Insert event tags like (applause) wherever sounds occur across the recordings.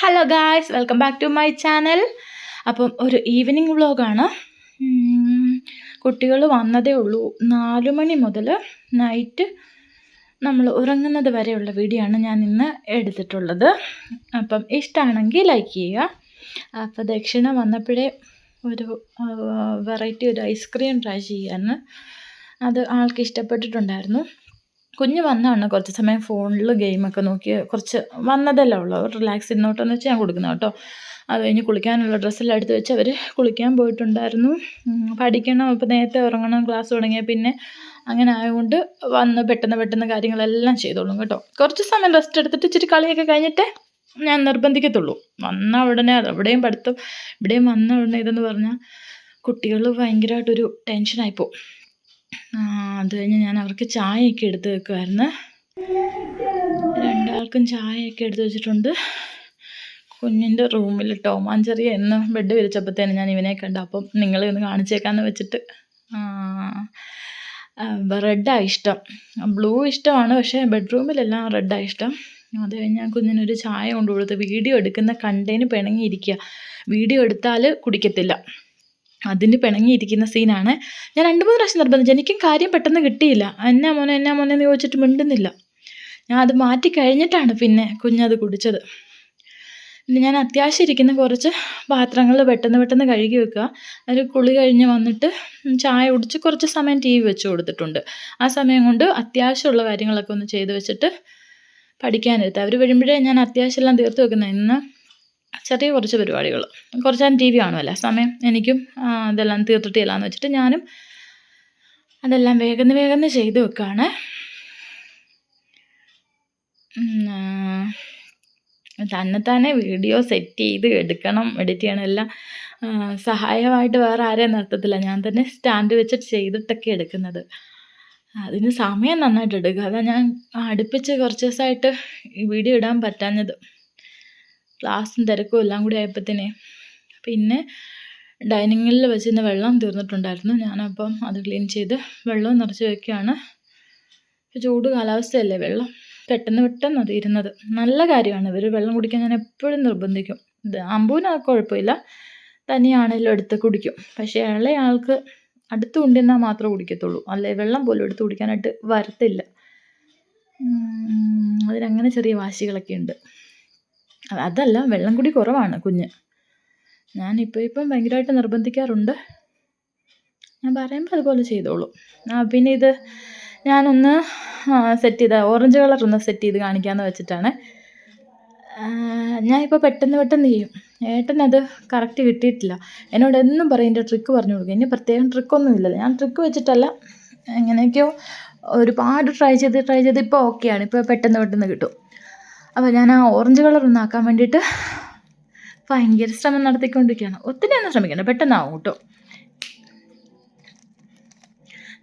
Hello guys welcome back to my channel appam ഒരു evening വ്ളോഗാണ് കുട്ടികൾ വന്നതേ ഉള്ളൂ. നാല് മണി മുതൽ നൈറ്റ് നമ്മൾ ഉറങ്ങുന്നത് വരെയുള്ള വീഡിയോ ആണ് ഞാൻ ഇന്ന് എടുത്തിട്ടുള്ളത്. അപ്പം ഇഷ്ടമാണെങ്കിൽ ലൈക്ക് ചെയ്യുക. അപ്പോൾ ദക്ഷിണ വന്നപ്പോഴേ ഒരു വെറൈറ്റി ഒരു ഐസ്ക്രീം ട്രൈ ചെയ്യാമെന്ന് അത് ആൾക്ക് ഇഷ്ടപ്പെട്ടിട്ടുണ്ടായിരുന്നു. കുഞ്ഞ് വന്നതാണ് കുറച്ച് സമയം ഫോണിൽ ഗെയിമൊക്കെ നോക്കി. കുറച്ച് വന്നതല്ലേ ഉള്ളൂ. റിലാക്സ് ഇരുന്നോട്ടെന്ന് വെച്ച് ഞാൻ കൊടുക്കുന്നത് കേട്ടോ. അത് കഴിഞ്ഞ് കുളിക്കാനുള്ള ഡ്രസ്സെല്ലാം എടുത്ത് വെച്ച് അവർ കുളിക്കാൻ പോയിട്ടുണ്ടായിരുന്നു. പഠിക്കണം. ഇപ്പോൾ നേരത്തെ ഉറങ്ങണം. ക്ലാസ് തുടങ്ങിയ പിന്നെ അങ്ങനെ ആയതുകൊണ്ട് വന്ന് പെട്ടെന്ന് പെട്ടെന്ന് കാര്യങ്ങളെല്ലാം ചെയ്തോളും കേട്ടോ. കുറച്ച് സമയം റെസ്റ്റ് എടുത്തിട്ട് ഇച്ചിരി കളിയൊക്കെ കഴിഞ്ഞിട്ട് ഞാൻ നിർബന്ധിക്കത്തുള്ളൂ. വന്ന ഉടനെ അവിടെയും പഠിത്തം ഇവിടെയും വന്ന ഉടനെ ഇതെന്ന് പറഞ്ഞാൽ കുട്ടികൾ ഭയങ്കരമായിട്ടൊരു ടെൻഷനായിപ്പോവും അത് കഴിഞ്ഞ് ഞാൻ അവർക്ക് ചായയൊക്കെ എടുത്ത് വെക്കുമായിരുന്നു രണ്ടാൾക്കും ചായയൊക്കെ എടുത്ത് വെച്ചിട്ടുണ്ട്. കുഞ്ഞിന്റെ റൂമിൽ ടോമാൻ ചെറിയ എന്ന് ബെഡ് വിരിച്ചപ്പോഴത്തേനും ഞാൻ ഇവനെ കണ്ട. അപ്പം നിങ്ങളെ ഒന്ന് കാണിച്ചേക്കാന്ന് വെച്ചിട്ട്. റെഡാണ് ഇഷ്ടം. ബ്ലൂ ഇഷ്ടമാണ് പക്ഷേ ബെഡ്റൂമിലെല്ലാം റെഡാണ് ഇഷ്ടം. അത് കഴിഞ്ഞ് ഞാൻ കുഞ്ഞിനൊരു ചായ കൊണ്ട് കൊടുത്ത് വീഡിയോ എടുക്കുന്ന കണ്ടേന് പിണങ്ങിയിരിക്കുക. വീഡിയോ എടുത്താൽ കുടിക്കത്തില്ല. അതിന് പിണങ്ങിയിരിക്കുന്ന സീനാണ്. ഞാൻ രണ്ട് മൂന്ന് പ്രാവശ്യം നിർബന്ധിച്ചു. എനിക്കും കാര്യം പെട്ടെന്ന് കിട്ടിയില്ല. എന്നാ മോനെ എന്നാ മോനെ എന്ന് ചോദിച്ചിട്ട് മിണ്ടുന്നില്ല. ഞാൻ അത് മാറ്റി കഴിഞ്ഞിട്ടാണ് പിന്നെ കുഞ്ഞത് കുടിച്ചത്. പിന്നെ ഞാൻ അത്യാവശ്യം ഇരിക്കുന്ന കുറച്ച് പാത്രങ്ങൾ പെട്ടെന്ന് പെട്ടെന്ന് കഴുകി വെക്കുക. ഒരു കുളി കഴിഞ്ഞ് വന്നിട്ട് ചായ കുടിച്ച് കുറച്ച് സമയം ടി വി വെച്ച് കൊടുത്തിട്ടുണ്ട്. ആ സമയം കൊണ്ട് അത്യാവശ്യമുള്ള കാര്യങ്ങളൊക്കെ ഒന്ന് ചെയ്ത് വെച്ചിട്ട് പഠിക്കാനെടുത്ത് അവർ വരുമ്പോഴേ ഞാൻ അത്യാവശ്യം എല്ലാം തീർത്ത് വെക്കുന്നത് ഇന്ന് ചെറിയ കുറച്ച് പരിപാടികൾ കുറച്ച് നേരം ടി വി കാണുമല്ലോ സമയം എനിക്കും ഇതെല്ലാം തീർത്തിട്ട് ചെല്ലാമെന്ന് വെച്ചിട്ട് ഞാനും അതെല്ലാം വേഗം വേഗം ചെയ്ത് വെക്കുകയാണ് തന്നെത്താനെ വീഡിയോ സെറ്റ് ചെയ്ത് എടുക്കണം എഡിറ്റ് ചെയ്യണം എല്ലാം സഹായമായിട്ട് വേറെ ആരെയും നിർത്തത്തില്ല. ഞാൻ തന്നെ സ്റ്റാൻഡ് വെച്ചിട്ട് ചെയ്തിട്ടൊക്കെ എടുക്കുന്നത്. അതിന് സമയം നന്നായിട്ട് എടുക്കുക അതാണ് ഞാൻ അടുപ്പിച്ച് കുറച്ച് ദിവസമായിട്ട് വീഡിയോ ഇടാൻ പറ്റാഞ്ഞത്. ക്ലാസ്സും തിരക്കും എല്ലാം കൂടി ആയപ്പോഴത്തേനെ പിന്നെ ഡൈനിങ്ങിൽ വെച്ചിരുന്ന വെള്ളം തീർന്നിട്ടുണ്ടായിരുന്നു. ഞാനപ്പം അത് ക്ലീൻ ചെയ്ത് വെള്ളം നിറച്ച് വയ്ക്കുകയാണ് ചൂട് കാലാവസ്ഥയല്ലേ വെള്ളം പെട്ടെന്ന് പെട്ടെന്ന് തീരുന്നത്. നല്ല കാര്യമാണ്. ഇവർ വെള്ളം കുടിക്കാൻ ഞാൻ എപ്പോഴും നിർബന്ധിക്കും. ഇത് അമ്പൂന് കുഴപ്പമില്ല. തനിയാണേലും എടുത്ത് കുടിക്കും. പക്ഷേ ഇളയാൾക്ക് അടുത്ത് കൊണ്ടുവന്നാൽ മാത്രമേ കുടിക്കത്തുള്ളൂ. അല്ലെ? വെള്ളം പോലും എടുത്ത് കുടിക്കാനായിട്ട് വരത്തില്ല. അതിനങ്ങനെ ചെറിയ വാശികളൊക്കെ ഉണ്ട്. അതല്ല വെള്ളം കുടി കുറവാണ് കുഞ്ഞ്. ഞാൻ ഇപ്പം ഭയങ്കരമായിട്ട് നിർബന്ധിക്കാറുണ്ട്. ഞാൻ പറയുമ്പോൾ അതുപോലെ ചെയ്തോളൂ. പിന്നെ ഇത് ഞാനൊന്ന് സെറ്റ് ചെയ്ത ഓറഞ്ച് കളർ ഒന്ന് സെറ്റ് ചെയ്ത് കാണിക്കാമെന്ന് വെച്ചിട്ടാണ്. ഞാൻ ഇപ്പോൾ പെട്ടെന്ന് പെട്ടെന്ന് ചെയ്യും. ഏട്ടനത് കറക്റ്റ് കിട്ടിയിട്ടില്ല. എന്നോട് എന്നും പറയും എന്റെ ട്രിക്ക് പറഞ്ഞു കൊടുക്കും. ഇനി പ്രത്യേകം ട്രിക്കൊന്നും ഇല്ലല്ലോ. ഞാൻ ട്രിക്ക് വെച്ചിട്ടല്ല. എങ്ങനെയൊക്കെയോ ഒരുപാട് ട്രൈ ചെയ്ത് ട്രൈ ചെയ്ത് ഇപ്പോൾ ഓക്കെയാണ് ഇപ്പോൾ പെട്ടെന്ന് പെട്ടെന്ന് കിട്ടും. അപ്പോൾ ഞാൻ ആ ഓറഞ്ച് കളർ ഒന്നാക്കാൻ വേണ്ടിയിട്ട് ഭയങ്കര ശ്രമം നടത്തിക്കൊണ്ടിരിക്കുകയാണ്. ഒത്തിരി ഒന്നും ശ്രമിക്കണം പെട്ടെന്നാവും കേട്ടോ.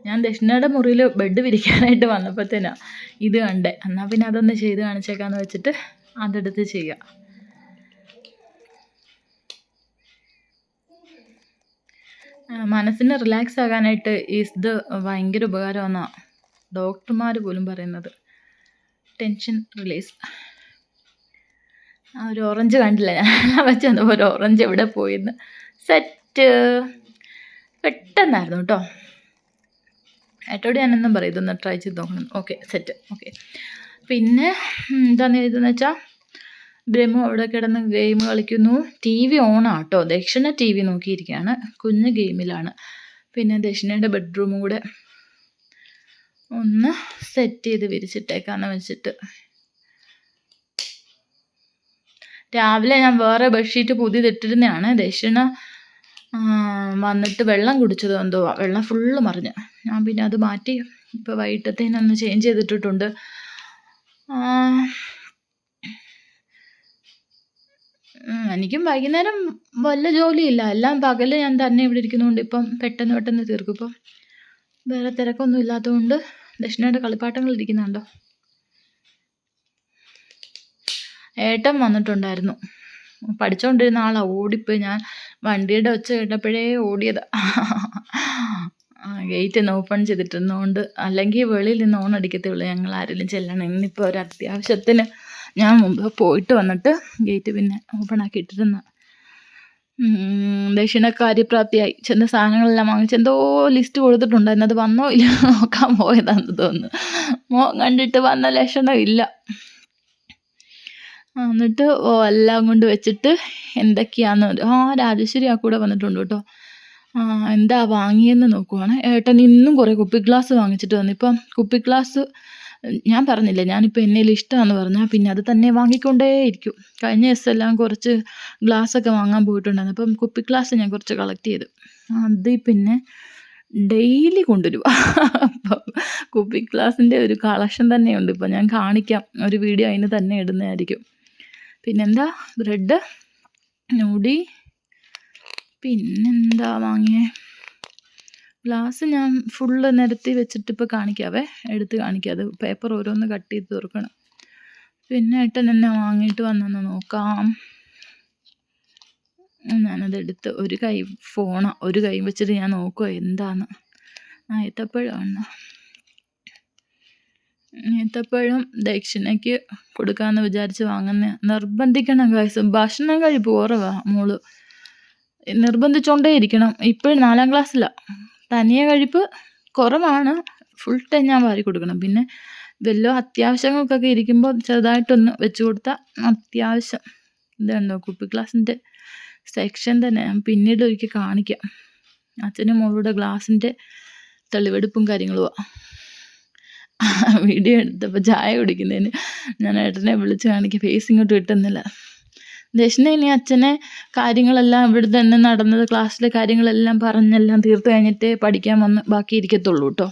ഞാൻ ദക്ഷിണയുടെ മുറിയിൽ ബെഡ് വിരിക്കാനായിട്ട് വന്നപ്പോഴത്തേനാണ് ഇത് കണ്ടേ. എന്നാൽ പിന്നെ അതൊന്ന് ചെയ്ത് കാണിച്ചേക്കാന്ന് വെച്ചിട്ട് അതെടുത്ത് ചെയ്യുക. മനസ്സിന് റിലാക്സ് ആകാനായിട്ട് ഇത് ഭയങ്കര ഉപകാരമെന്നാണ് ഡോക്ടർമാർ പോലും പറയുന്നത്. ടെൻഷൻ റിലീസ് ആ ഒരു ഓറഞ്ച് കണ്ടില്ല ഞാൻ. (laughs) വെച്ച് ഒരു ഓറഞ്ച് എവിടെ പോയിന്ന്. സെറ്റ് പെട്ടെന്നായിരുന്നു കേട്ടോ ഏട്ടോട് ഞാനൊന്നും പറയും ഇതൊന്ന് ട്രൈ ചെയ്ത് നോക്കണം. ഓക്കെ സെറ്റ് ഓക്കെ പിന്നെ എന്താണ് ചെയ്തതെന്ന് വെച്ചാൽ ബ്രഹ്മു അവിടെ കിടന്ന് ഗെയിം കളിക്കുന്നു. ടി വി ഓണാണ് കേട്ടോ ദക്ഷിണ ടി വി നോക്കിയിരിക്കുകയാണ് കുഞ്ഞ് ഗെയിമിലാണ് പിന്നെ ദക്ഷിണയുടെ ബെഡ്റൂമും കൂടെ ഒന്ന് സെറ്റ് ചെയ്ത് വിരിച്ചിട്ടേക്കാന്ന് വെച്ചിട്ട് രാവിലെ ഞാൻ വേറെ ബെഡ്ഷീറ്റ് പുതിയതിട്ടിരുന്നതാണ് ദക്ഷിണ വന്നിട്ട് വെള്ളം കുടിച്ചത് എന്തോ വെള്ളം ഫുള്ള് മറിഞ്ഞ്. ഞാൻ പിന്നെ അത് മാറ്റി ഇപ്പോൾ വൈകിട്ടത്തേനൊന്ന് ചേഞ്ച് ചെയ്തിട്ടിട്ടുണ്ട്. എനിക്കും വൈകുന്നേരം വല്ല ജോലിയില്ല. എല്ലാം പകൽ ഞാൻ തന്നെ ഇവിടെ ഇരിക്കുന്നതുകൊണ്ട് ഇപ്പം പെട്ടെന്ന് പെട്ടെന്ന് തീർക്കും. ഇപ്പം വേറെ തിരക്കൊന്നും ഇല്ലാത്തതുകൊണ്ട് ദക്ഷിണയുടെ കളിപ്പാട്ടങ്ങൾ ഇരിക്കുന്നുണ്ടോ? ഏട്ടൻ വന്നിട്ടുണ്ടായിരുന്നു. പഠിച്ചുകൊണ്ടിരുന്ന ആളാണ് ഓടിപ്പോയി. ഞാൻ വണ്ടിയുടെ ഒച്ച കേട്ടപ്പോഴേ ഓടിയത്. ഗേറ്റ് ഒന്ന് ഓപ്പൺ ചെയ്തിട്ടിരുന്നതുകൊണ്ട് അല്ലെങ്കിൽ വെളിയിൽ നിന്ന് ഓൺ അടിക്കത്തേ ഉള്ളൂ ഞങ്ങൾ ആരെങ്കിലും ചെല്ലണം. ഇന്നിപ്പോൾ ഒരു അത്യാവശ്യത്തിന് ഞാൻ മുമ്പ് പോയിട്ട് വന്നിട്ട് ഗേറ്റ് പിന്നെ ഓപ്പൺ ആക്കി ഇട്ടിരുന്ന. ദക്ഷിണ കാര്യപ്രാപ്തിയായി സാധനങ്ങളെല്ലാം വാങ്ങിച്ച് എന്തോ ലിസ്റ്റ് കൊടുത്തിട്ടുണ്ടായിരുന്നു. അത് വന്നോ ഇല്ല നോക്കാൻ പോയതാണെന്ന് തോന്നുന്നു. മോ കണ്ടിട്ട് വന്ന ലക്ഷണം ഇല്ല എന്നിട്ട് ഓ എല്ലാം കൊണ്ട് വെച്ചിട്ട് എന്തൊക്കെയാന്ന് ആ രാജശ്വരി ആ കൂടെ വന്നിട്ടുണ്ട് കേട്ടോ. ആ എന്താ വാങ്ങിയെന്ന് നോക്കുവാണ്. ഏട്ടൻ ഇന്നും കുറേ കുപ്പി ഗ്ലാസ് വാങ്ങിച്ചിട്ട് വന്നു. ഇപ്പം കുപ്പി ഗ്ലാസ് ഞാൻ പറഞ്ഞില്ലേ ഞാനിപ്പോൾ എന്നേൽ ഇഷ്ടമാണെന്ന് പറഞ്ഞാൽ പിന്നെ അത് തന്നെ വാങ്ങിക്കൊണ്ടേ ഇരിക്കും. കഴിഞ്ഞ ദിവസമെല്ലാം കുറച്ച് ഗ്ലാസ്സൊക്കെ വാങ്ങാൻ പോയിട്ടുണ്ടായിരുന്നു. അപ്പം കുപ്പി ഗ്ലാസ് ഞാൻ കുറച്ച് കളക്ട് ചെയ്തു. അത് പിന്നെ ഡെയിലി കൊണ്ടുവരും. അപ്പം കുപ്പി ഗ്ലാസിന്റെ ഒരു കളക്ഷൻ തന്നെയുണ്ട്. ഇപ്പം ഞാൻ കാണിക്കാം. ഒരു വീഡിയോ അതിന് തന്നെ ഇടുന്നതായിരിക്കും. പിന്നെന്താ? ബ്രെഡ് നൂടി പിന്നെന്താ വാങ്ങിയേ? ഗ്ലാസ് ഞാൻ ഫുള്ള് നിരത്തി വെച്ചിട്ട് ഇപ്പോൾ കാണിക്കാവേ. എടുത്ത് കാണിക്കാം. അത് പേപ്പർ ഓരോന്ന് കട്ട് ചെയ്ത് തീർക്കണം. പിന്നെ ഏട്ടൻ എന്നെ വാങ്ങിയിട്ട് വന്നെന്ന് നോക്കാം. ഞാനത് എടുത്ത് ഒരു കൈ ഫോണാണ് ഒരു കൈ വെച്ചിട്ട് ഞാൻ നോക്കുക എന്താന്ന്? ആ ഏത്തപ്പഴമാണ് ഏത്തപ്പഴം ദക്ഷിണയ്ക്ക് കൊടുക്കാമെന്ന് വിചാരിച്ച് വാങ്ങുന്ന. നിർബന്ധിക്കണം ഗൈസ് ഭക്ഷണം കഴിപ്പ് കുറവാണ് മോൾ. നിർബന്ധിച്ചുകൊണ്ടേ ഇരിക്കണം ഇപ്പോഴും നാലാം ക്ലാസ്സിലാണ് തനിയെ കഴിപ്പ് കുറവാണ്. ഫുൾ ടൈം ഞാൻ വാരി കൊടുക്കണം. പിന്നെ വല്ല അത്യാവശ്യങ്ങൾക്കൊക്കെ ഇരിക്കുമ്പോൾ ചെറുതായിട്ടൊന്ന് വെച്ച് കൊടുത്താൽ അത്യാവശ്യം. ഇതുണ്ടോ കുപ്പി ഗ്ലാസിന്റെ സെക്ഷൻ തന്നെ. ഞാൻ പിന്നീട് ഒരിക്കൽ കാണിക്കാം. അച്ഛനും മോളുടെ ഗ്ലാസിന്റെ തെളിവെടുപ്പും കാര്യങ്ങളുമാണ് വീഡിയോ എടുത്തപ്പോൾ ചായ കുടിക്കുന്നതിന് ഞാൻ ഏട്ടനെ വിളിച്ച് കാണിക്കുക ഫേസ് ഇങ്ങോട്ട് കിട്ടുന്നില്ല. ദക്ഷിണ ഇനി അച്ഛനെ കാര്യങ്ങളെല്ലാം ഇവിടെ തന്നെ നടന്നത് ക്ലാസ്സിലെ കാര്യങ്ങളെല്ലാം പറഞ്ഞെല്ലാം തീർത്ത് കഴിഞ്ഞിട്ട് പഠിക്കാൻ വന്ന് ബാക്കി ഇരിക്കത്തുള്ളൂ കേട്ടോ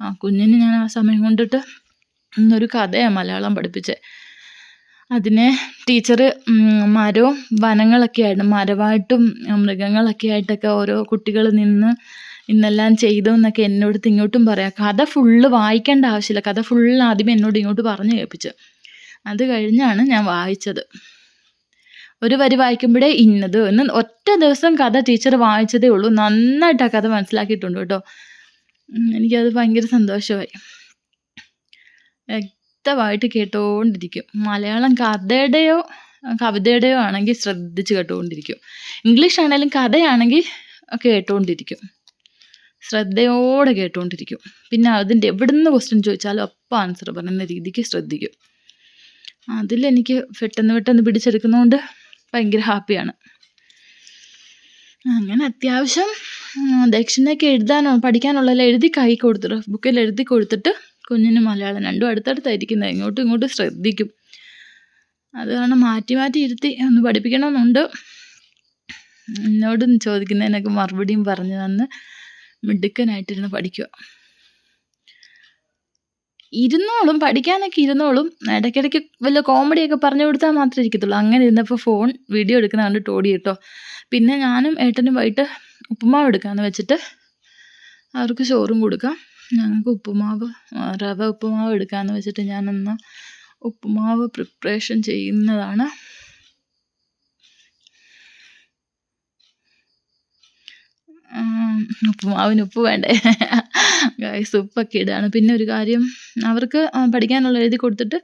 ആ കുഞ്ഞിന് ഞാൻ ആ സമയം കൊണ്ടിട്ട് ഇന്നൊരു കഥയാണ് മലയാളം പഠിപ്പിച്ചത് അതിനെ ടീച്ചർ മരവും വനങ്ങളൊക്കെ ആയിട്ട് മരമായിട്ടും മൃഗങ്ങളൊക്കെ ആയിട്ടൊക്കെ ഓരോ കുട്ടികൾ നിന്ന് ഇന്നെല്ലാം ചെയ്തു എന്നൊക്കെ എന്നോട് ഇങ്ങോട്ടും പറയാം. കഥ ഫുള്ള് വായിക്കേണ്ട ആവശ്യമില്ല. കഥ ഫുള്ള് ആദ്യമേ എന്നോട് ഇങ്ങോട്ട് പറഞ്ഞു കേൾപ്പിച്ചു. അത് കഴിഞ്ഞാണ് ഞാൻ വായിച്ചത്. ഒരു വരി വായിക്കുമ്പോഴേ ഇന്നത് എന്ന് ഒറ്റ ദിവസം കഥ ടീച്ചർ വായിച്ചതേ ഉള്ളൂ. നന്നായിട്ട് ആ കഥ മനസ്സിലാക്കിയിട്ടുണ്ട് കേട്ടോ. എനിക്കത് ഭയങ്കര സന്തോഷമായി. വ്യക്തമായിട്ട് കേട്ടുകൊണ്ടിരിക്കും മലയാളം കഥയുടെയോ കവിതയുടെയോ ആണെങ്കിൽ ശ്രദ്ധിച്ച് കേട്ടുകൊണ്ടിരിക്കും ഇംഗ്ലീഷ് ആണെങ്കിലും കഥയാണെങ്കിൽ കേട്ടുകൊണ്ടിരിക്കും ശ്രദ്ധയോടെ കേട്ടുകൊണ്ടിരിക്കും പിന്നെ അതിന്റെ എവിടുന്ന് ക്വസ്റ്റ്യൻ ചോദിച്ചാലും അപ്പം ആൻസർ പറയുന്ന രീതിക്ക് ശ്രദ്ധിക്കും. അതിലെനിക്ക് പെട്ടെന്ന് പെട്ടെന്ന് പിടിച്ചെടുക്കുന്നതുകൊണ്ട് ഭയങ്കര ഹാപ്പിയാണ് അങ്ങനെ അത്യാവശ്യം ദക്ഷിണയൊക്കെ എഴുതാനോ പഠിക്കാനുള്ളതെല്ലാം എഴുതി കൈ കൊടുത്തിട്ട് ബുക്കിൽ എഴുതി കൊടുത്തിട്ട് കുഞ്ഞിന് മലയാളം രണ്ടും അടുത്തടുത്തായിരിക്കുന്നത്. ഇങ്ങോട്ടും ഇങ്ങോട്ടും ശ്രദ്ധിക്കും. അത് കാരണം മാറ്റി മാറ്റി ഇരുത്തി ഒന്ന് പഠിപ്പിക്കണമെന്നുണ്ട്. എന്നോട് ചോദിക്കുന്നതിനൊക്കെ മറുപടിയും പറഞ്ഞു തന്ന്. മിടുക്കനായിട്ടിരുന്ന് പഠിക്കുക ഇരുന്നോളും പഠിക്കാനൊക്കെ ഇരുന്നോളും. ഇടയ്ക്കിടയ്ക്ക് വല്ല കോമഡിയൊക്കെ പറഞ്ഞു കൊടുത്താൽ മാത്രമേ ഇരിക്കത്തുള്ളൂ. അങ്ങനെ ഇരുന്നപ്പോൾ ഫോൺ വീഡിയോ എടുക്കുന്ന കണ്ടിട്ട് ഓടി കേട്ടോ. പിന്നെ ഞാനും ഏട്ടനും വൈകിട്ട് ഉപ്പുമാവ് എടുക്കാമെന്ന് വെച്ചിട്ട് അവർക്ക് ചോറും കൊടുക്കാം. ഞങ്ങൾക്ക് ഉപ്പുമാവ് റവ ഉപ്പുമാവ് എടുക്കാമെന്ന് വെച്ചിട്ട് ഞാനന്ന് ഉപ്പുമാവ് പ്രിപ്പറേഷൻ ചെയ്യുന്നതാണ്. ഉപ്പുമാവിന് ഉപ്പ് വേണ്ടേ? ഗൈസ് ഉപ്പൊക്കെ ഇടുകയാണ് പിന്നെ ഒരു കാര്യം അവർക്ക് പഠിക്കാനുള്ള എഴുതി കൊടുത്തിട്ട്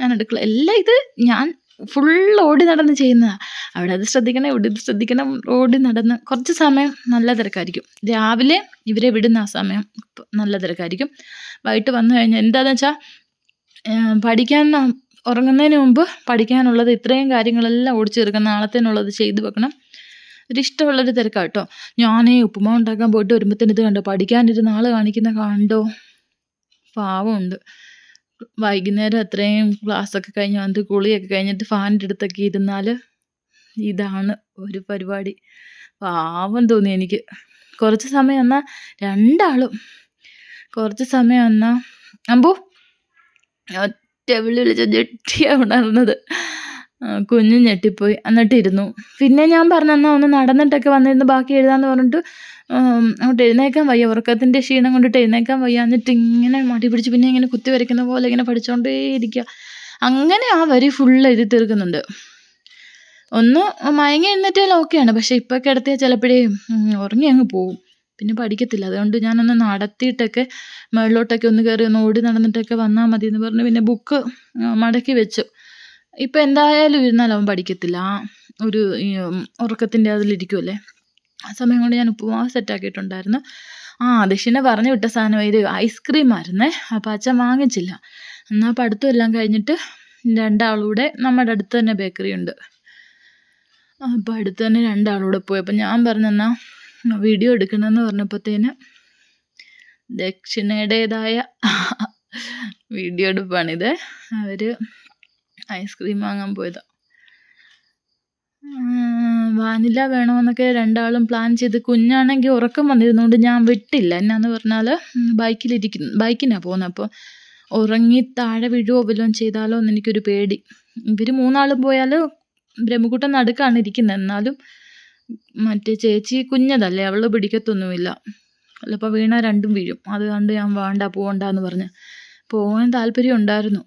ഞാൻ അടുക്കള എല്ലാം ഇത് ഞാൻ ഫുൾ ഓടി നടന്ന് ചെയ്യുന്നതാണ് അവിടെ അത് ശ്രദ്ധിക്കണം ഇവിടെ ഇത് ശ്രദ്ധിക്കണം ഓടി നടന്ന്. കുറച്ച് സമയം നല്ല തിരക്കായിരിക്കും. രാവിലെ ഇവരെ വിടുന്ന ആ സമയം നല്ല തിരക്കായിരിക്കും. വൈകിട്ട് വന്നു കഴിഞ്ഞാൽ എന്താണെന്ന് വെച്ചാൽ പഠിക്കാൻ ഉറങ്ങുന്നതിന് മുമ്പ് പഠിക്കാനുള്ളത് ഇത്രയും കാര്യങ്ങളെല്ലാം ഓടിച്ചു തീർക്കണം നാളത്തേനുള്ളത് ചെയ്തു വെക്കണം. ഒരിഷ്ടമുള്ളൊരു തിരക്കാണ് കേട്ടോ ഞാനേ ഉപ്പുമാവ് ഉണ്ടാക്കാൻ പോയിട്ട് വരുമ്പോഴത്തേന് ഇത് കണ്ടോ? പഠിക്കാനിരുന്ന ആൾ കാണിക്കുന്ന കണ്ടോ? പാവമുണ്ട്. വൈകുന്നേരം അത്രയും ക്ലാസ്സൊക്കെ കഴിഞ്ഞ് വന്നിട്ട് കുളിയൊക്കെ കഴിഞ്ഞിട്ട് ഫാനിന്റെ അടുത്തൊക്കെ ഇരുന്നാൽ ഇതാണ് ഒരു പരിപാടി. പാവം തോന്നി എനിക്ക്. കുറച്ച് സമയം എന്നാൽ രണ്ടാളും. കുറച്ച് സമയം എന്നാൽ അമ്പു ഒറ്റ വിളി വിളിച്ച ജെട്ടിയാണ് ഉണർന്നത്. കുഞ്ഞും ഞെട്ടിപ്പോയി. എന്നിട്ടിരുന്നു പിന്നെ ഞാൻ പറഞ്ഞു എന്നാൽ ഒന്ന് നടന്നിട്ടൊക്കെ വന്നിരുന്നു ബാക്കി എഴുതാന്ന് പറഞ്ഞിട്ട് അങ്ങോട്ട് എഴുന്നേക്കാൻ വയ്യ. ഉറക്കത്തിന്റെ ക്ഷീണം കൊണ്ടിട്ട് എഴുന്നേക്കാൻ വയ്യ. എന്നിട്ട് ഇങ്ങനെ മടി പിടിച്ച് പിന്നെ ഇങ്ങനെ കുത്തി വരയ്ക്കുന്ന പോലെ ഇങ്ങനെ പഠിച്ചുകൊണ്ടേ ഇരിക്കുക അങ്ങനെ ആ വരി ഫുൾ എഴുതി തീർക്കുന്നുണ്ട്. ഒന്ന് മയങ്ങി എഴുന്നേറ്റാൽ ഓക്കെയാണ് പക്ഷേ ഇപ്പോൾ കിടത്തിയാൽ ചിലപ്പോഴേ ഉറങ്ങി അങ്ങ് പോവും. പിന്നെ പഠിക്കത്തില്ല. അതുകൊണ്ട് ഞാനൊന്ന് നടത്തിയിട്ടൊക്കെ മുകളിലോട്ടൊക്കെ ഒന്ന് കയറി ഒന്ന് ഓടി നടന്നിട്ടൊക്കെ വന്നാൽ മതി എന്ന് പറഞ്ഞ് പിന്നെ ബുക്ക് മടക്കി വെച്ചു. ഇപ്പം എന്തായാലും ഇരുന്നാൽ അവൻ പഠിക്കത്തില്ല. ഒരു ഉറക്കത്തിന്റെ അതിലിരിക്കുമല്ലേ ആ സമയം കൊണ്ട് ഞാൻ ഉപ്പുമാവ് സെറ്റാക്കിയിട്ടുണ്ടായിരുന്നു ആ ദക്ഷിണ പറഞ്ഞു വിട്ട സാധനം ഇത് ഐസ്ക്രീം ആയിരുന്നേ. അപ്പം അച്ഛൻ വാങ്ങിച്ചില്ല. എന്നാൽ പഠിത്തം എല്ലാം കഴിഞ്ഞിട്ട് രണ്ടാളൂടെ നമ്മുടെ അടുത്ത് തന്നെ ബേക്കറി ഉണ്ട്. അപ്പോൾ അടുത്ത് തന്നെ രണ്ടാളൂടെ പോയി. അപ്പം ഞാൻ പറഞ്ഞെന്നാ വീഡിയോ എടുക്കണമെന്ന് പറഞ്ഞപ്പോഴത്തേന് ദക്ഷിണയുടേതായ (laughs) വീഡിയോ എടുപ്പാണിത്. അവർ ഐസ്ക്രീം വാങ്ങാൻ പോയതാണ് വാനില വേണമെന്നൊക്കെ രണ്ടാളും പ്ലാൻ ചെയ്ത് കുഞ്ഞാണെങ്കിൽ ഉറക്കം വന്നിരുന്നുകൊണ്ട് ഞാൻ വിട്ടില്ല. എന്നാന്ന് പറഞ്ഞാൽ ബൈക്കിലിരിക്കുന്നു ബൈക്കിനാണ് പോകുന്നത് അപ്പോൾ ഉറങ്ങി താഴെ വീഴുവോ വല്ലതും ചെയ്താലോ എന്ന് എനിക്കൊരു പേടി. ഇവർ മൂന്നാളും പോയാൽ ബ്രഹ്മകുട്ടം നടുക്കാണ് ഇരിക്കുന്നത് എന്നാലും മറ്റേ ചേച്ചി കുഞ്ഞതല്ലേ അവൾ പിടിക്കത്തൊന്നുമില്ല. അല്ലപ്പോൾ വീണ രണ്ടും വീഴും. അത് കണ്ട് ഞാൻ വേണ്ട പോകണ്ട എന്ന് പറഞ്ഞ്. പോകാൻ താല്പര്യം ഉണ്ടായിരുന്നു.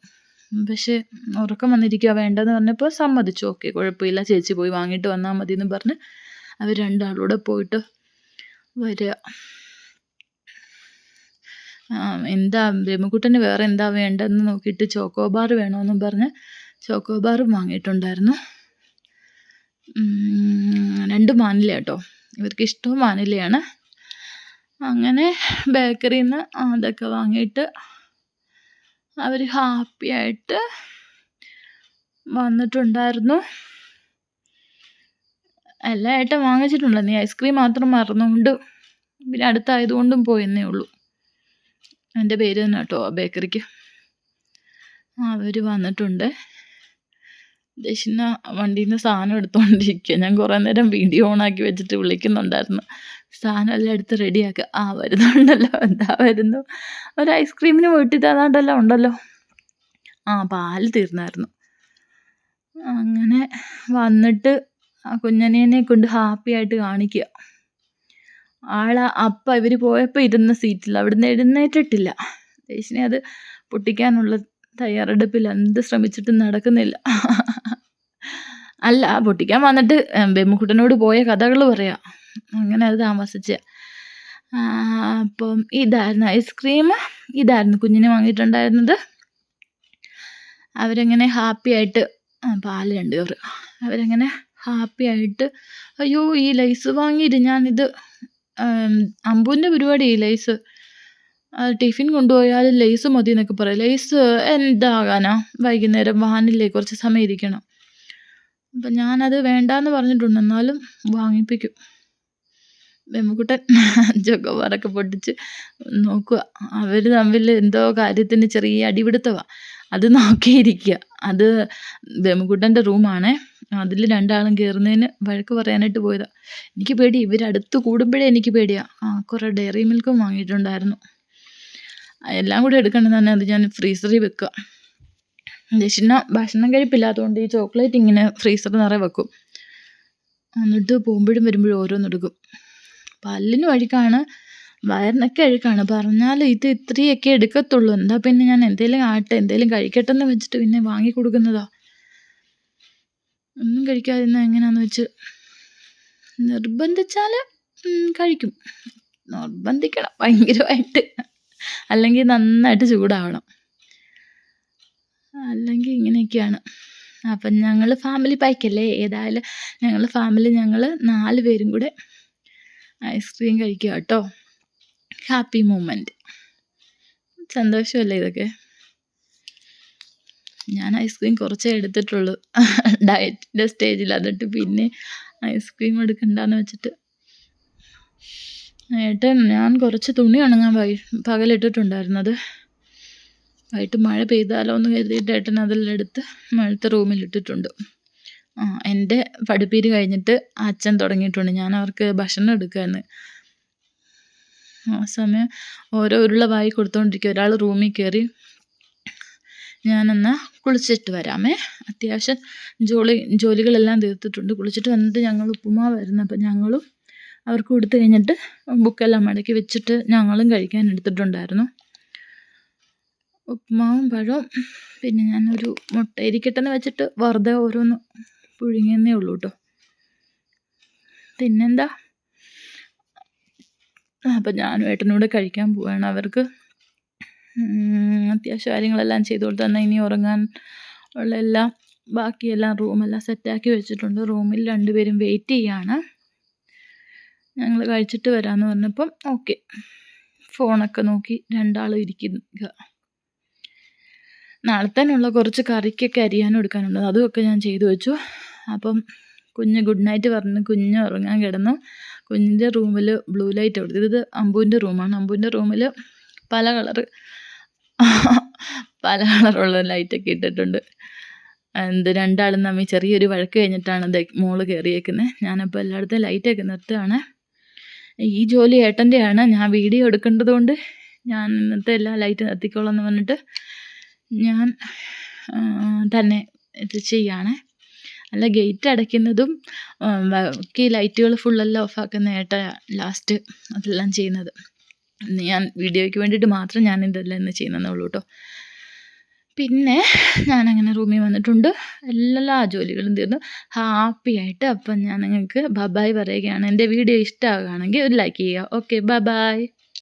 പക്ഷേ ഉറക്കം വന്നിരിക്കുക വേണ്ടെന്ന് പറഞ്ഞപ്പോൾ സമ്മതിച്ചു. ഓക്കെ കുഴപ്പമില്ല. ചേച്ചി പോയി വാങ്ങിയിട്ട് വന്നാൽ മതി എന്ന് പറഞ്ഞ് അവർ രണ്ടാളൂടെ പോയിട്ട് വരിക എന്താ രമക്കുട്ടന് വേറെ എന്താ വേണ്ടതെന്ന് നോക്കിയിട്ട് ചോക്കോബാർ വേണമെന്നും പറഞ്ഞ് ചോക്കോബാറും വാങ്ങിയിട്ടുണ്ടായിരുന്നു. രണ്ട് മാനില കേട്ടോ. ഇവർക്ക് ഇഷ്ടവും മാനിലയാണ് അങ്ങനെ ബേക്കറിയിൽ നിന്ന് അതൊക്കെ വാങ്ങിയിട്ട് അവർ ഹാപ്പി ആയിട്ട് വന്നിട്ടുണ്ടായിരുന്നു. എല്ലാ ഏട്ടൻ വാങ്ങിച്ചിട്ടുണ്ട്. നീ ഐസ്ക്രീം മാത്രം മറന്നുകൊണ്ട് പിന്നെ അടുത്തായതുകൊണ്ടും പോയെന്നേ ഉള്ളൂ. എന്റെ പേര് തന്നെ കേട്ടോ ബേക്കറിക്ക് അവർ വന്നിട്ടുണ്ട്. ദക്ഷിണ വണ്ടിയിൽ നിന്ന് സാധനം എടുത്തുകൊണ്ടിരിക്കുക ഞാൻ കുറേ നേരം വീഡിയോ ഓണാക്കി വെച്ചിട്ട് വിളിക്കുന്നുണ്ടായിരുന്നു. സാധനം എല്ലാം എടുത്ത് റെഡിയാക്കുക ആ വരുന്നുണ്ടല്ലോ. എന്താ വരുന്നു? ഒരു ഐസ്ക്രീമിന് വീട്ടിൽ തന്നാണ്ടല്ലോ ഉണ്ടല്ലോ. ആ പാൽ തീർന്നായിരുന്നു. അങ്ങനെ വന്നിട്ട് ആ കുഞ്ഞനേനെ കൊണ്ട് ഹാപ്പി ആയിട്ട് കാണിക്കുക ആളാ അപ്പം ഇവർ പോയപ്പോൾ ഇരുന്ന സീറ്റിൽ അവിടുന്ന് എഴുന്നേറ്റിട്ടില്ല. ദേശിനെ അത് പൊട്ടിക്കാനുള്ള തയ്യാറെടുപ്പിൽ എന്ത് ശ്രമിച്ചിട്ടും നടക്കുന്നില്ല. അല്ല പൊട്ടിക്കാൻ വന്നിട്ട് ബെമ്മുക്കുട്ടനോട് പോയ കഥകൾ പറയാം. അങ്ങനെ അത് താമസിച്ച്. അപ്പം ഇതായിരുന്നു ഐസ്ക്രീം. ഇതായിരുന്നു കുഞ്ഞിന് വാങ്ങിയിട്ടുണ്ടായിരുന്നത്. അവരങ്ങനെ ഹാപ്പി ആയിട്ട് പാൽ രണ്ട് കവർ അവരങ്ങനെ ഹാപ്പി ആയിട്ട് അയ്യോ ഈ ലൈസ് വാങ്ങിയിട്ട് ഞാനിത് അമ്പുവിന്റെ പരിപാടി ഈ ലൈസ്. ടിഫിൻ കൊണ്ടുപോയാൽ ലേസ് മതി എന്നൊക്കെ പറയും. ലേസ് എന്താകാനാ? വൈകുന്നേരം വാനില്ലേ കുറച്ച് സമയം ഇരിക്കണം. അപ്പം ഞാനത് വേണ്ടാന്ന് പറഞ്ഞിട്ടുണ്ട്. എന്നാലും വാങ്ങിപ്പിക്കും. ബെമ്മക്കുട്ടൻ ജോക്കോബാറൊക്കെ പൊട്ടിച്ച് നോക്കുക. അവർ തമ്മിൽ എന്തോ കാര്യത്തിന് ചെറിയ അടിപിടുത്തമാണ് അത് നോക്കിയിരിക്കുക. അത് ബെമ്മക്കുട്ടന്റെ റൂമാണേ. അതിൽ രണ്ടാളും കയറുന്നതിന് വഴക്ക് പറയാനായിട്ട് പോയതാണ് എനിക്ക് പേടി. ഇവരടുത്ത് കൂടുമ്പോഴേ എനിക്ക് പേടിയാണ് ആ കുറേ ഡയറി മിൽക്കും വാങ്ങിയിട്ടുണ്ടായിരുന്നു. എല്ലാം കൂടി എടുക്കണമെന്ന് തന്നെ അത് ഞാൻ ഫ്രീസറിൽ വെക്കുക. ദക്ഷിണ ഭക്ഷണം കഴിപ്പില്ലാത്തതുകൊണ്ട് ഈ ചോക്ലേറ്റ് ഇങ്ങനെ ഫ്രീസർ നിറയെ വെക്കും. എന്നിട്ട് പോകുമ്പോഴും വരുമ്പോഴും ഓരോന്നെടുക്കും പല്ലിന് വഴിക്കാണ് വയറിനൊക്കെ അഴുക്കാണ്. പറഞ്ഞാൽ ഇത് ഇത്രയൊക്കെ എടുക്കത്തുള്ളൂ. എന്താ പിന്നെ ഞാൻ എന്തേലും ആട്ടെ എന്തേലും കഴിക്കട്ടെ എന്ന് വെച്ചിട്ട് പിന്നെ വാങ്ങി കൊടുക്കുന്നതാ. ഒന്നും കഴിക്കാതിരുന്ന എങ്ങനെയാന്ന് വെച്ച് നിർബന്ധിച്ചാൽ കഴിക്കും. നിർബന്ധിക്കണം ഭയങ്കരമായിട്ട്. അല്ലെങ്കിൽ നന്നായിട്ട് ചൂടാവണം. അല്ലെങ്കിൽ ഇങ്ങനെയൊക്കെയാണ്. അപ്പം ഞങ്ങൾ ഫാമിലി പാക്കല്ലേ ഏതായാലും ഞങ്ങൾ ഫാമിലി ഞങ്ങൾ നാല് പേരും കൂടെ ഐസ്ക്രീം കഴിക്കുക കേട്ടോ. ഹാപ്പി മൂമെന്റ് സന്തോഷമല്ലേ ഇതൊക്കെ? ഞാൻ ഐസ്ക്രീം കുറച്ചേ എടുത്തിട്ടുള്ളൂ. ഡയറ്റിന്റെ സ്റ്റേജിൽ എന്നിട്ട് പിന്നെ ഐസ്ക്രീം എടുക്കണ്ടെന്ന് വെച്ചിട്ട്. ഏട്ടൻ ഞാൻ കുറച്ച് തുണി ഉണങ്ങാൻ വൈ പകലിട്ടിട്ടുണ്ടായിരുന്നത്. വൈകിട്ട് മഴ പെയ്താലോ എന്ന് കരുതിയിട്ട് ഏട്ടൻ അതെല്ലാം എടുത്ത് മുകളിലത്തെ റൂമിലിട്ടിട്ടുണ്ട് ആ എന്റെ പഠിപ്പീര് കഴിഞ്ഞിട്ട് അച്ഛൻ തുടങ്ങിയിട്ടുണ്ട്. ഞാൻ അവർക്ക് ഭക്ഷണം എടുക്കുകയെന്ന് ആ സമയം ഓരോ ഉരുള വായി കൊടുത്തുകൊണ്ടിരിക്കും ഒരാൾ റൂമിൽ കയറി ഞാനെന്നാൽ കുളിച്ചിട്ട് വരാമേ. അത്യാവശ്യം ജോലി ജോലികളെല്ലാം തീർത്തിട്ടുണ്ട്. കുളിച്ചിട്ട് വന്നിട്ട് ഞങ്ങൾ ഉപ്പുമാവായിരുന്നു അപ്പം ഞങ്ങളും അവർക്ക് കൊടുത്തു കഴിഞ്ഞിട്ട് ബുക്കെല്ലാം മടക്കി വെച്ചിട്ട് ഞങ്ങളും കഴിക്കാൻ എടുത്തിട്ടുണ്ടായിരുന്നു. ഉപ്പുമാവും പഴവും പിന്നെ ഞാനൊരു മുട്ട ഇരിക്കട്ടെന്ന് വെച്ചിട്ട് വെറുതെ ഓരോന്ന് പുഴുങ്ങിയെന്നേ ഉള്ളൂ കേട്ടോ പിന്നെന്താ? അപ്പം ഞാനും ഏട്ടനൂടെ കഴിക്കാൻ പോവുകയാണ് അവർക്ക്. അത്യാവശ്യ കാര്യങ്ങളെല്ലാം ചെയ്തു കൊടുത്തു ഇനി ഉറങ്ങാൻ ഉള്ള എല്ലാം ബാക്കിയെല്ലാം റൂമെല്ലാം സെറ്റാക്കി വെച്ചിട്ടുണ്ട്. റൂമിൽ രണ്ടുപേരും വെയിറ്റ് ചെയ്യാണ്. ഞങ്ങൾ കഴിച്ചിട്ട് വരാമെന്ന് പറഞ്ഞപ്പം ഓക്കെ. ഫോണൊക്കെ നോക്കി രണ്ടാളും ഇരിക്കുക. നാളത്തേനുള്ള കുറച്ച് കറിക്കൊക്കെ അരിയാനും എടുക്കാനുണ്ട്. അതുമൊക്കെ ഞാൻ ചെയ്തു വെച്ചു. അപ്പം കുഞ്ഞ് ഗുഡ് നൈറ്റ് പറഞ്ഞ് കുഞ്ഞ് ഉറങ്ങാൻ കിടന്നു. കുഞ്ഞിന്റെ റൂമിൽ ബ്ലൂ ലൈറ്റ് കൊടുത്തു. ഇത് അമ്പുവിന്റെ റൂമാണ്. അമ്പുവിന്റെ റൂമിൽ പല കളറ് പല കളറുള്ള ലൈറ്റൊക്കെ ഇട്ടിട്ടുണ്ട്. എന്ത് രണ്ടാളും തമ്മിൽ ചെറിയൊരു വഴക്ക് കഴിഞ്ഞിട്ടാണ് മോൾ കയറിയേക്കുന്നത്. ഞാനപ്പോൾ എല്ലായിടത്തും ലൈറ്റൊക്കെ നിർത്തുകയാണ്. ഈ ജോലി ഏട്ടന്റെയാണ് ഞാൻ വീഡിയോ എടുക്കേണ്ടത് കൊണ്ട് ഞാൻ ഇന്നത്തെ എല്ലാ ലൈറ്റ് എത്തിക്കോളെന്ന് പറഞ്ഞിട്ട് ഞാൻ തന്നെ ഇത് ചെയ്യാണ്. അല്ല ഗേറ്റ് അടയ്ക്കുന്നതും ബാക്കി ലൈറ്റുകൾ ഫുള്ളെല്ലാം ഓഫാക്കുന്ന ഏട്ട ലാസ്റ്റ് അതെല്ലാം ചെയ്യുന്നത്. ഞാൻ വീഡിയോയ്ക്ക് വേണ്ടിയിട്ട് മാത്രം ഞാൻ ഇതെല്ലാം ഇന്ന് ചെയ്യുന്നതേ ഉള്ളൂ കേട്ടോ. പിന്നെ ഞാനങ്ങനെ റൂമിൽ വന്നിട്ടുണ്ട്. എല്ലാ ജോലികളും തീർന്നു. ഹാപ്പി ആയിട്ട് അപ്പം ഞാൻ നിങ്ങൾക്ക് ബബായ് പറയുകയാണ്. എന്റെ വീഡിയോ ഇഷ്ടമാകുകയാണെങ്കിൽ ഒരു ലൈക്ക് ചെയ്യുക. Okay bye